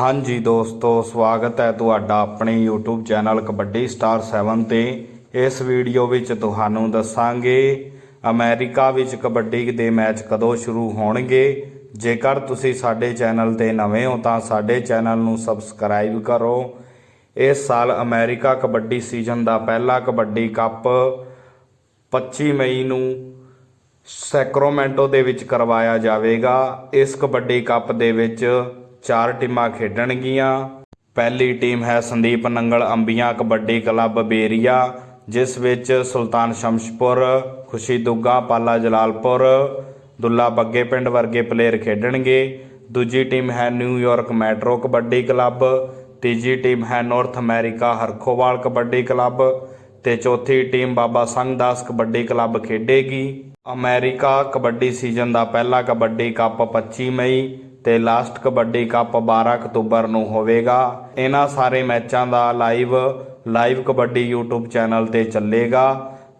ਹਾਂਜੀ ਦੋਸਤੋ, ਸਵਾਗਤ ਹੈ ਤੁਹਾਡਾ ਆਪਣੇ YouTube ਚੈਨਲ ਕਬੱਡੀ ਸਟਾਰ 7 ਤੇ। ਇਸ ਵੀਡੀਓ ਵਿੱਚ ਤੁਹਾਨੂੰ ਦੱਸਾਂਗੇ, ਅਮਰੀਕਾ ਵਿੱਚ ਕਬੱਡੀ ਦੇ ਮੈਚ ਕਦੋਂ ਸ਼ੁਰੂ ਹੋਣਗੇ। ਜੇਕਰ ਤੁਸੀਂ ਸਾਡੇ ਚੈਨਲ ਤੇ ਨਵੇਂ ਹੋ ਤਾਂ ਸਾਡੇ ਚੈਨਲ ਨੂੰ ਸਬਸਕ੍ਰਾਈਬ ਕਰੋ। ਇਸ ਸਾਲ ਅਮਰੀਕਾ ਕਬੱਡੀ ਸੀਜ਼ਨ ਦਾ ਪਹਿਲਾ ਕਬੱਡੀ ਕੱਪ 25 ਮਈ ਨੂੰ ਸੈਕਰੋਮੈਂਟੋ ਦੇ ਵਿੱਚ ਕਰਵਾਇਆ ਜਾਵੇਗਾ। ਇਸ ਕਬੱਡੀ ਕੱਪ ਦੇ ਵਿੱਚ ਚਾਰ ਟੀਮਾਂ ਖੇਡਣਗੀਆਂ। ਪਹਿਲੀ ਟੀਮ ਹੈ ਸੰਦੀਪ ਨੰਗਲ ਅੰਬੀਆਂ ਕਬੱਡੀ ਕਲੱਬ ਬੇਰੀਆ, ਜਿਸ ਵਿੱਚ ਸੁਲਤਾਨ ਸ਼ਮਸ਼ਪੁਰ, ਖੁਸ਼ੀ ਦੁੱਗਾ ਪਾਲਾ ਜਲਾਲਪੁਰ, ਦੁੱਲਾ ਬੱਗੇ ਪਿੰਡ ਵਰਗੇ ਪਲੇਅਰ ਖੇਡਣਗੇ। ਦੂਜੀ ਟੀਮ ਹੈ New York metro kabaddi club, ਤੀਜੀ ਟੀਮ ਹੈ North America Harkhowal kabaddi club ਤੇ ਚੌਥੀ ਟੀਮ ਬਾਬਾ ਸੰਗਦਾਸ ਕਬੱਡੀ ਕਲੱਬ ਖੇਡੇਗੀ। ਅਮਰੀਕਾ ਕਬੱਡੀ ਸੀਜ਼ਨ ਦਾ ਪਹਿਲਾ ਕਬੱਡੀ ਕੱਪ 25 ਮਈ ਤੇ ਲਾਸਟ ਕਬੱਡੀ ਕੱਪ 12 ਅਕਤੂਬਰ ਨੂੰ ਹੋਵੇਗਾ। ਇਹਨਾਂ ਸਾਰੇ ਮੈਚਾਂ ਦਾ live live kabaddi YouTube channel ਤੇ ਚੱਲੇਗਾ।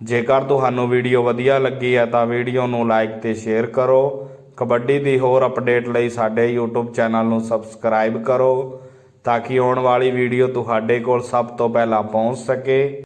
ਜੇਕਰ ਤੁਹਾਨੂੰ ਵੀਡੀਓ ਵਧੀਆ ਲੱਗੀ ਹੈ ਤਾਂ ਵੀਡੀਓ ਨੂੰ ਲਾਈਕ ਤੇ ਸ਼ੇਅਰ ਕਰੋ। ਕਬੱਡੀ ਦੀ ਹੋਰ ਅਪਡੇਟ ਲਈ ਸਾਡੇ YouTube ਚੈਨਲ ਨੂੰ ਸਬਸਕ੍ਰਾਈਬ ਕਰੋ, ਤਾਂ ਕਿ ਆਉਣ ਵਾਲੀ ਵੀਡੀਓ ਤੁਹਾਡੇ ਕੋਲ ਸਭ ਤੋਂ ਪਹਿਲਾਂ ਪਹੁੰਚ ਸਕੇ।